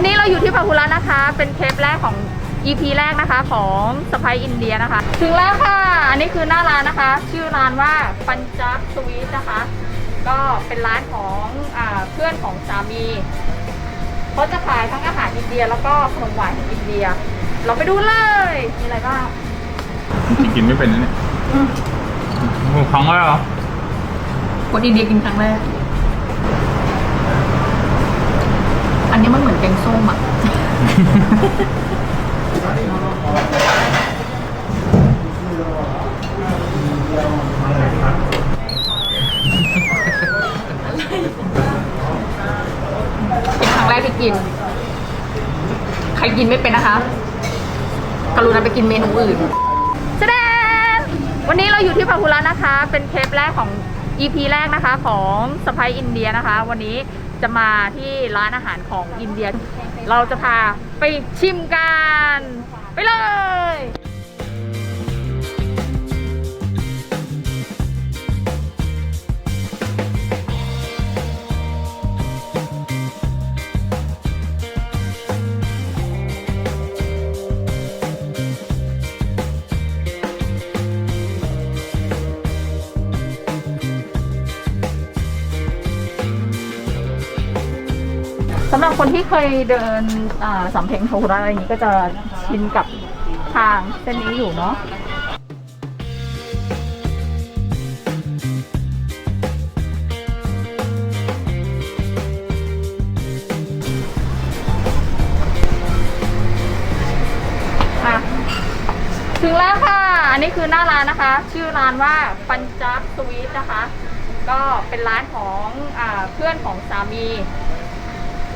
วันนี้เราอยู่ที่พาหุระนะคะ เป็นเทปแรกของ EP แรกนะคะของสไปอินเดียนะคะ ถึงแล้วค่ะ อันนี้คือหน้าร้านนะคะ ชื่อร้านว่าปัญจับสวีทนะคะ ก็เป็นร้านของอาเพื่อนของสามีเขาจะขายทั้งอาหารอินเดียแล้วก็ขนมหวานของอินเดีย เราไปดูเลย มีอะไรบ้างกินไม่เป็นนะเนี่ยครั้งแรกเหรอคนอินเดียกินครั้งแรก นนี้มันเหมือนแกงส้มอะ เป็นครั้งแรกที่กิน ใครกินไม่เป็นนะคะ กรุณาไปกินเมนูอื่นแสดงวันนี้เราอยู่ที่พาหุระนะคะ เป็นเทปแรกของ EP แรกนะคะของสไปอินเดียนะคะ วันนี้ จะมาที่ร้านอาหารของอินเดีย เราจะพาไปชิมกัน ไปเลย สำหรับคนที่เคยเดินสำเพ็งโทราอะไรอย่างนี้ก็จะชินกับทางเส้นนี้อยู่เนาะถึงแล้วค่ะ อันนี้คือหน้าร้านนะคะ ชื่อร้านว่าปัญจับสวีทนะคะ ก็เป็นร้านของอเพื่อนของสามี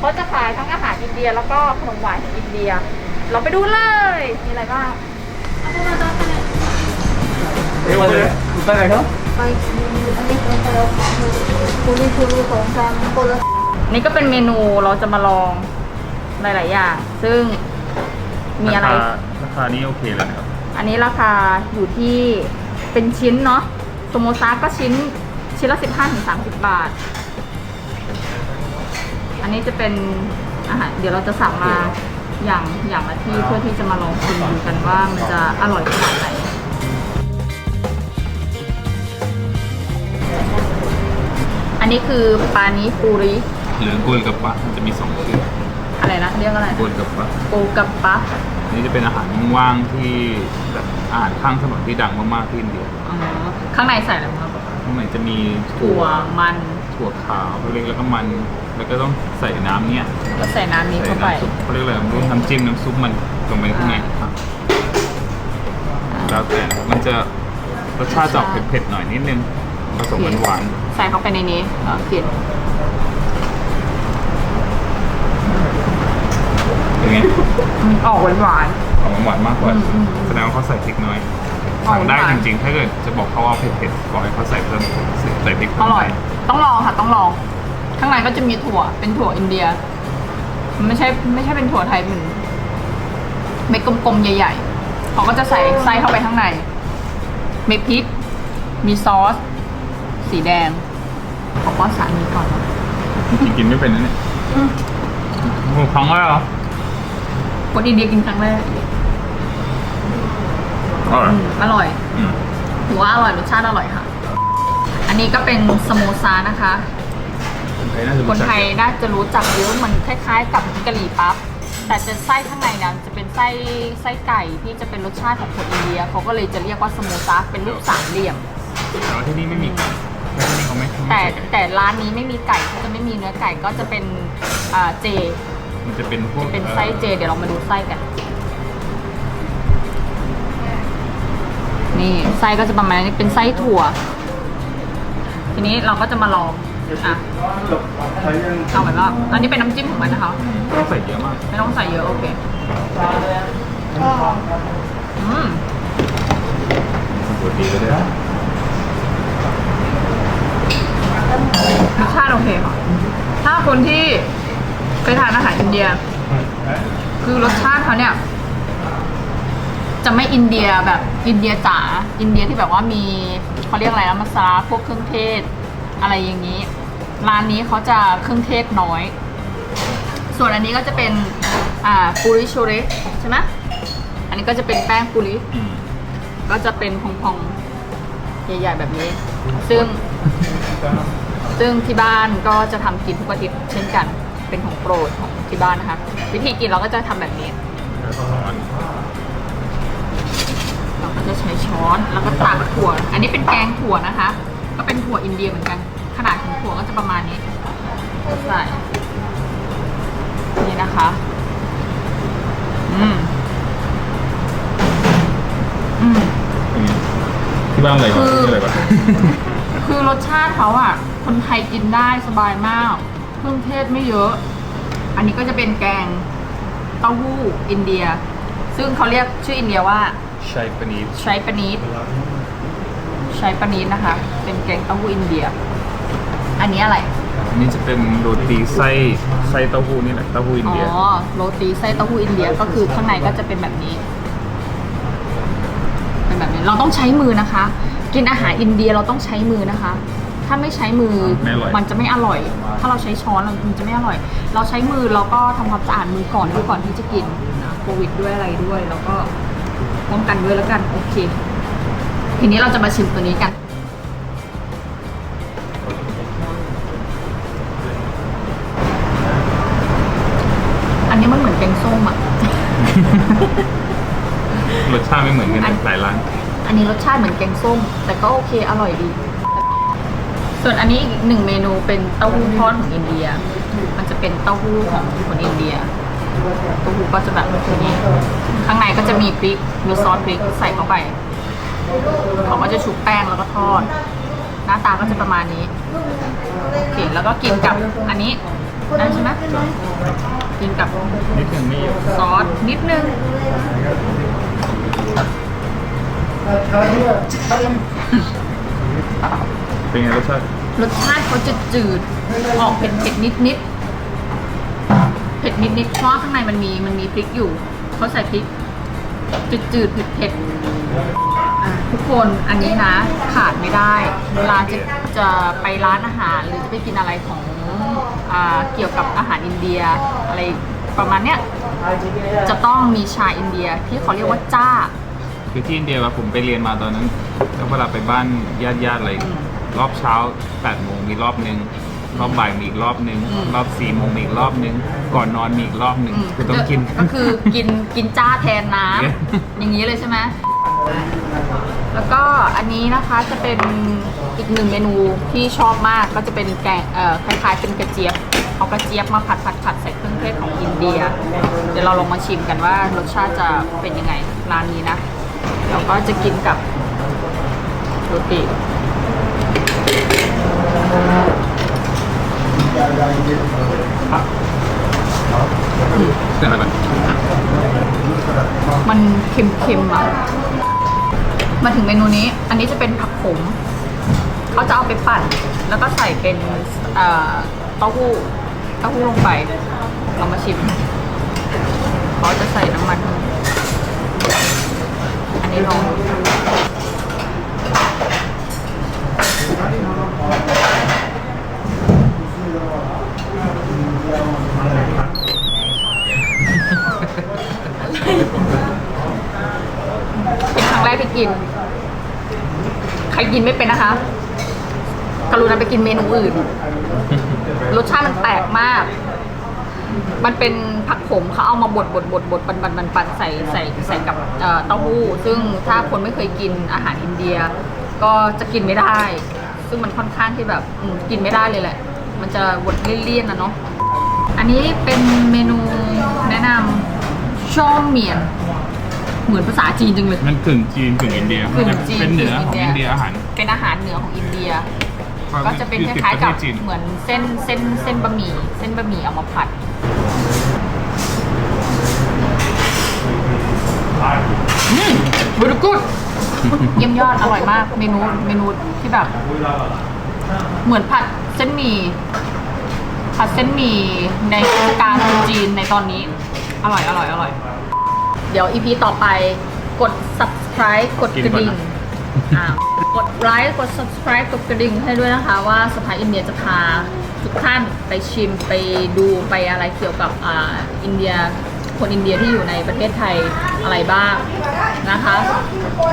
เขาจะขายทั้งอาหารอินเดียแล้วก็ขนมหวานของอินเดีย เราไปดูเลย มีอะไรบ้างเอ้ยเลยไปไหนครับนี่ก็เป็นเมนูเราจะมาลองหลาย ๆ อย่าง ซึ่งมีอะไราคาราคานี้โอเคเลยนะครับ อันนี้ราคาอยู่ที่เป็นชิ้นเนาะสโมซาก็ชิ้นชิ้นละ 15ถึง30 บาท อันนี้จะเป็นอาหารเดี๋ยวเราจะสั่งมาอย่างอย่างละที่เพื่อที่จะมาลองชิมดูกันว่ามันจะอร่อยขนาดไหนอันนี้คือปานิปูริหรือกุลกับปะมันจะมีสองชื่ออะไรนะเรียกอะไรกุลกับปะโกกับปะอันนี้จะเป็นอาหารว่างๆที่แบบอาหารข้างถนนที่ดังมากๆที่อินเดียอ๋อข้างในใส่อะไรบ้างข้างในจะมีถั่วมัน ถั่วขาวเล็กแล้วก็มัน แล้วก็ต้องใส่น้ำเนี่ยก็ใส่น้ำนี้ใส่เข้าไป น้ำซุปเขาเรียกอะไรไม่รู้น้ำจิ้มน้ำซุปมันลงไปข้างในครับแล้วแต่มันจะรสชาติจะออกเผ็ดๆหน่อยนิดนึงผสมหวานใส่เข้าไปในนี้เออกินๆเป็นไงมันออกหวานหวาน ออกหวานๆมากกว่าอืมอืมแสดงว่าเขาใส่พริกน้อยออกสั่งได้หวานจริงๆ ถ้าเกิดจะบอกเขาว่าเผ็ดๆบอกให้เขาใส่เพิ่มใส่พริกๆเพิ่อมร่ไปอย ต้องลองค่ะ ต้องลอง ข้างในก็จะมีถั่ว เป็นถั่วอินเดียมันไม่ใช่ไม่ใช่เป็นถั่วไทยเหมือนเม็ดกลมๆใหญ่ๆเขาก็จะใส่ไส้เข้าไปข้างในมีพริก มีซอส สีแดง ขอป้อนสามีก่อนนะกินไม่เป็นนะเนี่ยโอ้โหครั้งแรกเหรอคนอินเดียกินครั้งแรกอร่อยอืมอร่อยอืมถือว่าอร่อยรสชาติอร่อยค่ะ อันนี้ก็เป็นสโมซานะคะ คนไทยน่าจะครู้นจักไทยน่าจะรู้จักเยอะมันคล้ายๆ กับกะหรี่ปั๊บ แต่จะไส้ข้างในเนี่ยจะเป็นไส้ไส้ไก่ที่จะเป็นรสชาติของคนอินเดียเขาก็เลยจะเรียกว่าสโมซาเป็นรูปสามเหลี่ยม แต่ว่าที่นี่ไม่มีไก่ที่นี่เขาไม่แต่ไม่ใส่ไก่แต่ร้านนี้ไม่มีไก่เขาจะไม่มีเนื้อไก่ก็จะเป็นอ่าเจ มันจะเป็นพวกจะเป็นไส้เจ เดี๋ยวเรามาดูไส้กัน นี่ไส้ก็จะประมาณนี้เป็นไส้ถั่ว ทีนี้เราก็จะมาลองอะเอาแบบว่าอันนี้เป็นน้ำจิ้มของมันนะคะต้องใส่เยอะมากไม่ต้องใส่เยอะโอเคอืมปกติก็ได้รสชาติโอเคค่ะ ถ้าคนที่เคยทานอาหารอินเดีย คือรสชาติเขาเนี่ย จะไม่อินเดียแบบอินเดียจ๋าอินเดียที่แบบว่ามี เขาเรียกอะไรนะมัสลาพวกเครื่องเทศ อะไรอย่างนี้ ร้านนี้เขาจะเครื่องเทศน้อย ส่วนอันนี้ก็จะเป็นอ่าปูริชูเรใช่ไหมอันนี้ก็จะเป็นแป้งปูริก็จะเป็นพองๆใหญ่ๆแบบนี้ ซึ่ง ซึ่งที่บ้านก็จะทำกินทุกอาทิตย์เช่นกัน เป็นของโปรดของที่บ้านนะคะ วิธีกินเราก็จะทำแบบนี้ ก็จะใช้ช้อนแล้วก็ตักถั่ว อันนี้เป็นแกงถั่วนะคะ ก็เป็นถั่วอินเดียเหมือนกัน ขนาดของถั่วก็จะประมาณนี้ใส่นี่นะคะ อืมอืมเป็นไงที่บ้านอะไรวะคือที่อะไรวะคือรสชาติเขาอะ คนไทยกินได้สบายมากเครื่องเทศไม่เยอะ อันนี้ก็จะเป็นแกงเต้าหู้อินเดีย ซึ่งเขาเรียกชื่ออินเดียว่า ใช่ปนีดใช้ปนีดใช้ปนีดนะคะ เป็นแกงเต้าหู้อินเดีย อันนี้อะไร อันนี้จะเป็นโรตีไส้ไส้เต้าหู้นี่แหละเต้าหู้อินอ๋อ เดียโรตีไส้เต้าหู้อินเดียก็คือข้างในก็จะเป็นแบบนี้ เป็นแบบนี้ เราต้องใช้มือนะคะ กินอาหารอินเดียเราต้องใช้มือนะคะ ถ้าไม่ใช้มือไม่อร่อย มันจะไม่อร่อย ถ้าเราใช้ช้อนมันจะไม่อร่อย เราใช้มือเราก็ทำความสะอาดมือก่อนด้วยก่อนที่จะกินนะโควิดด้วยอะไรด้วย แล้วก็ ป้องกันด้วยแล้วกันโอเค ทีนี้เราจะมาชิมตัวนี้กัน อันนี้มันเหมือนแกงส้มอะ รสชาติไม่เหมือนกันอัน หลายร้านอันนี้รสชาติเหมือนแกงส้ม แต่ก็โอเคอร่อยดี ส่วนอันนี้อีกหนึ่งเมนูเป็นเต้าหู้ทอดของอินเดีย มันจะเป็นเต้าหู้ของคนอินเดีย เต้าหู้ก็จะแบบนี้ ข้างในก็จะมีพริกมีซอสพริกใส่เข้าไปเขาก็จะชุบแป้งแล้วก็ทอด หน้าตาก็จะประมาณนี้โอเคแล้วก็กินกับอันนี้ได้ใช่ไหมกินกับนิดนึงไม่เยอะซอสนิดนึงเป็นไงรสชาติรสชาติเขาจะจืดๆออกเผ็ดเผ็ดนิดนิดๆเผ็ดนิดนิดๆเพราะว่าข้างในมันมีมันมีพริกอยู่เขาใส่พริกจืดจืดๆเผ็ดเผ็ดอะทุกคนอันนี้นะขาดไม่ได้ เวลาจะจะไปร้านอาหารหรือจะไปกินอะไรของอ่าเกี่ยวกับอาหารอินเดียอะไรประมาณเนี้ยจะต้องมีชาอินเดียที่เขาเรียกว่าจ้า คือที่อินเดียว่าผมไปเรียนมาตอนนั้นแล้วเวลาไปบ้านญาติญาติๆอะไรอืมรอบเช้า8โมงมีรอบหนึ่ง รอบบ่ายมีอีกรอบหนึ่งอืม รอบ4โมงมีอีกรอบหนึ่งก่อนนอนมีอีกรอบหนึ่งคือต้องกิน ก็คือกินกินจ้าแทนน้เนี่ยำอย่างนี้เลยใช่ไหมแล้วก็อันนี้นะคะจะเป็นอีกหนึ่งเมนูที่ชอบมากก็จะเป็นแกงเอ่อคล้ายๆเป็นกระเจี๊ยบเอากระเจี๊ยบมาผัดผัดผัดใส่เครื่องเทศของอินเดีย เดี๋ยวเราลองมาชิมกันว่ารสชาติจะเป็นยังไงร้านนี้นะแล้วก็จะกินกับโรตี เรื่องอะไรบ้างมันเค็มๆอะ มาถึงเมนูนี้ อันนี้จะเป็นผักขมเขาจะเอาไปปั่น แล้วก็ใส่เป็นเอ่อเต้าหู้เต้าหู้ลงไป เรามาชิมเขาจะใส่น้ำมัน อันนี้ลอง กิน ใครกินไม่เป็นนะคะ กรุณาไปกินเมนูอื่น รสชาติมันแปลกมาก มันเป็นผักขมเขาเอามาบดบดบดบดปันปันปันปันใส่ใส่ใส่กับเต้าหู้ ซึ่งถ้าคนไม่เคยกินอาหารอินเดีย ก็จะกินไม่ได้ ซึ่งมันค่อนข้างที่แบบกินไม่ได้เลยแหละ มันจะบดเลี่ยนๆนะเนาะ อันนี้เป็นเมนูแนะนำช่อเมียน เหมือนภาษาจีนจังเลย มันกึ่งจีนกึ่งอินเดียกึ่งจีนเป็นเหนือของกึ่งอิอินนเดีเดียยอาหารเป็นอาหารเหนือของอินเดีย ก็จะเป็นคอยู่ติดล้ายประๆกับเทศจีนเหมือนเส้นเส้นเส้นบะหมี่เส้นบะหมี่เอามาผัดอืมบูดกุดเยี่ยมยอดอร่อยมากเมนูเมนูที่แบบ เหมือนผัดเส้นหมี่ผัดเส้นหมี่ในเทศกาลตรุษจีนในตอนนี้ อร่อยอร่อยอร่อย เดี๋ยวอีพีต่อไปกด subscribe กดกระดิ่งกินก่อนนะอ่ากดไลค์กด subscribe กดกระดิ่งให้ด้วยนะคะว่าสไปอินเดียจะพาทุกท่านไปชิมไปดูไปอะไรเกี่ยวกับอ่าอินเดียคนอินเดียที่อยู่ในประเทศไทยอะไรบ้างนะคะ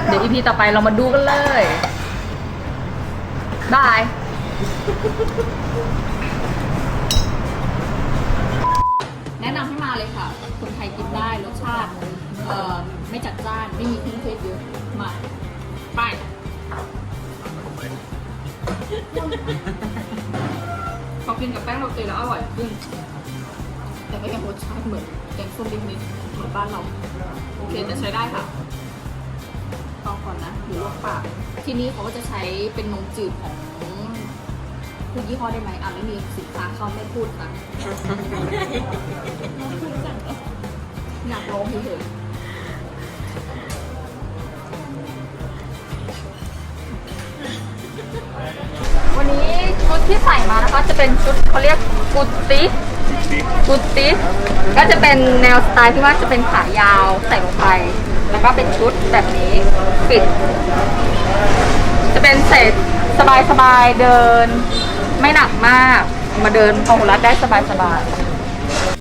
เดี๋ยวอีพีต่อไปเรามาดูกันเลยบาย จัดจ้านไม่มีเครื่องเทศเยอะมาไป พอกินกับแป้งโรตีแล้วอร่อยขึ้น แต่ก็ยังรสชาติเหมือนแกงส้มนิดๆเหมือนบ้านเรา โอเคจะใช้ได้ค่ะตองก่อนนะหรือลวกปากที่นี่เขาก็จะใช้เป็นนมจืดของพูดยี่ห้อได้ไหมอะไม่มีสินค้าเขาไม่พูดค่ะอยากลองเฉยๆ ที่ใส่มานะคะ จะเป็นชุดเขาเรียกกุตติกุตติก็จะเป็นแนวสไตล์ที่ว่าจะเป็นขายาวใส่ลงไป แล้วก็เป็นชุดแบบนี้ปิด จะเป็นเศษสบายๆเดิน ไม่หนักมากมาเดินพองรัดได้สบายๆ